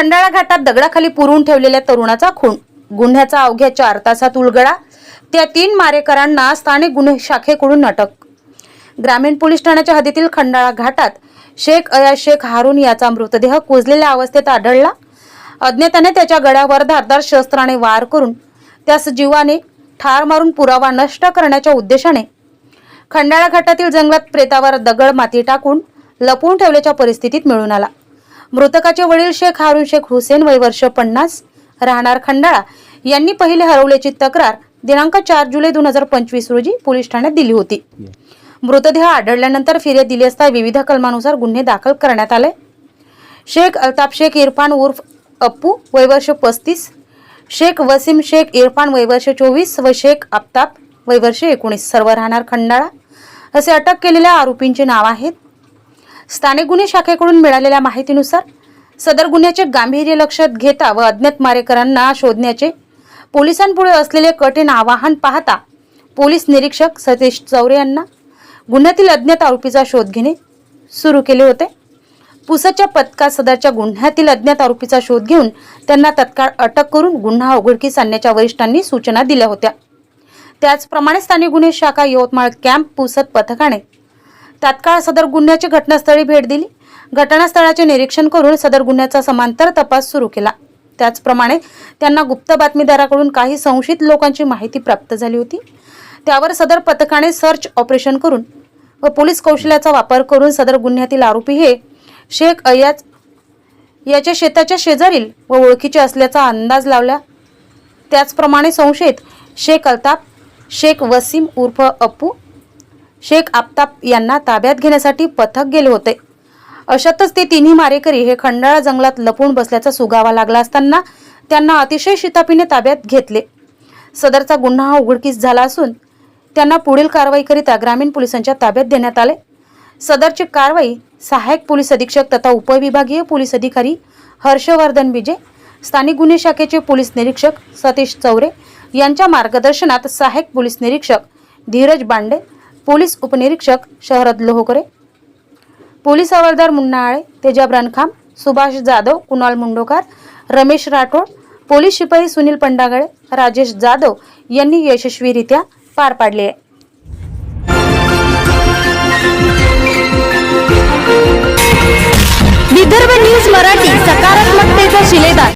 खंडाळा घाटात दगडाखाली पुरून ठेवलेल्या तरुणाचा खून. गुन्ह्याचा अवघ्या चार तासात उलगडा. त्या तीन मारेकरांना स्थानिक गुन्हे शाखेकडून अटक. ग्रामीण पोलीस ठाण्याच्या हद्दीतील खंडाळा घाटात शेख अया शेख हारून याचा मृतदेह कुजलेल्या अवस्थेत आढळला. अज्ञाताने त्याच्या गळ्यावर धारदार शस्त्राने वार करून त्यास जीवाने ठार मारून पुरावा नष्ट करण्याच्या उद्देशाने खंडाळा घाटातील जंगलात प्रेतावर दगड माती टाकून लपवून ठेवल्याच्या परिस्थितीत मिळून आला. मृतकाचे वडील शेख हारून शेख हुसेन वय वर्ष पन्नास राहणार खंडाळा. यांनी पहिले हरवल्याची तक्रार दिनांक चार जुलै दोन हजार पंचवीस रोजी पोलीस ठाण्यात दिली होती. मृतदेह आढळल्यानंतर फिर्याद दिली असता विविध कलमानुसार गुन्हे दाखल करण्यात आले. शेख अल्ताफ शेख इरफान उर्फ अप्पू वयवर्ष पस्तीस शेख वसीम शेख इरफान वयवर्ष चोवीस व शेख आफताब वयवर्ष एकोणीस. सर्व राहणार खंडाळा. असे अटक केलेल्या आरोपींचे नाव आहेत स्थानिक गुन्हे शाखेकडून मिळालेल्या माहितीनुसार सदर गुन्ह्याचे गांभीर्य लक्षात घेता व अज्ञात मारेकरांना शोधण्याचे पोलिसांपुढे असलेले कठीण आवाहन पाहता पोलीस निरीक्षक सतीश चौरे यांना गुन्ह्यातील अज्ञात आरोपीचा शोध घेणे सुरू केले होते. पुसाच्या पथकात सदरच्या गुन्ह्यातील अज्ञात आरोपीचा शोध घेऊन त्यांना तत्काळ अटक करून गुन्हा उघडकीस आणण्याच्या वरिष्ठांनी सूचना दिल्या होत्या. त्याचप्रमाणे स्थानिक गुन्हे शाखा यवतमाळ कॅम्प पुसत पथकाने तात्काळ सदर गुन्ह्याची घटनास्थळी भेट दिली. घटनास्थळाचे निरीक्षण करून सदर गुन्ह्याचा समांतर तपास सुरू केला. त्याचप्रमाणे त्यांना गुप्त बातमीदाराकडून काही संशयित लोकांची माहिती प्राप्त झाली होती. त्यावर सदर पथकाने सर्च ऑपरेशन करून व पोलीस कौशल्याचा वापर करून सदर गुन्ह्यातील आरोपी हे शेख अय्याज याच्या शेताच्या शेजारील व ओळखीचे असल्याचा अंदाज लावला. त्याचप्रमाणे संशयित शेख अल्ताफ शेख वसीम उर्फ अप्पू शेख आफताब यांना ताब्यात घेण्यासाठी पथक गेले होते. अशातच ते तिन्ही मारेकरी हे खंडाळा जंगलात लपून बसल्याचा सुगावा लागला असताना त्यांना अतिशय शितापीने ताब्यात घेतले. सदरचा गुन्हा हा उघडकीस झाला असून त्यांना पुढील कारवाईकरिता ग्रामीण पोलिसांच्या ताब्यात देण्यात आले. सदरची कारवाई सहाय्यक पोलीस अधीक्षक तथा उपविभागीय पोलीस अधिकारी हर्षवर्धन विजय स्थानिक गुन्हे शाखेचे पोलीस निरीक्षक सतीश चौरे यांच्या मार्गदर्शनात सहाय्यक पोलीस निरीक्षक धीरज बांडे पोलीस उपनिरीक्षक शहरद लोहकरे पोलीस हवालदार मुन्ना आळे तेजाब रणखाम सुभाष जाधव कुणाल मुंडोकार रमेश राठोड पोलीस शिपाई सुनील पंडागळे राजेश जाधव यांनी यशस्वीरित्या पार पाडले आहे.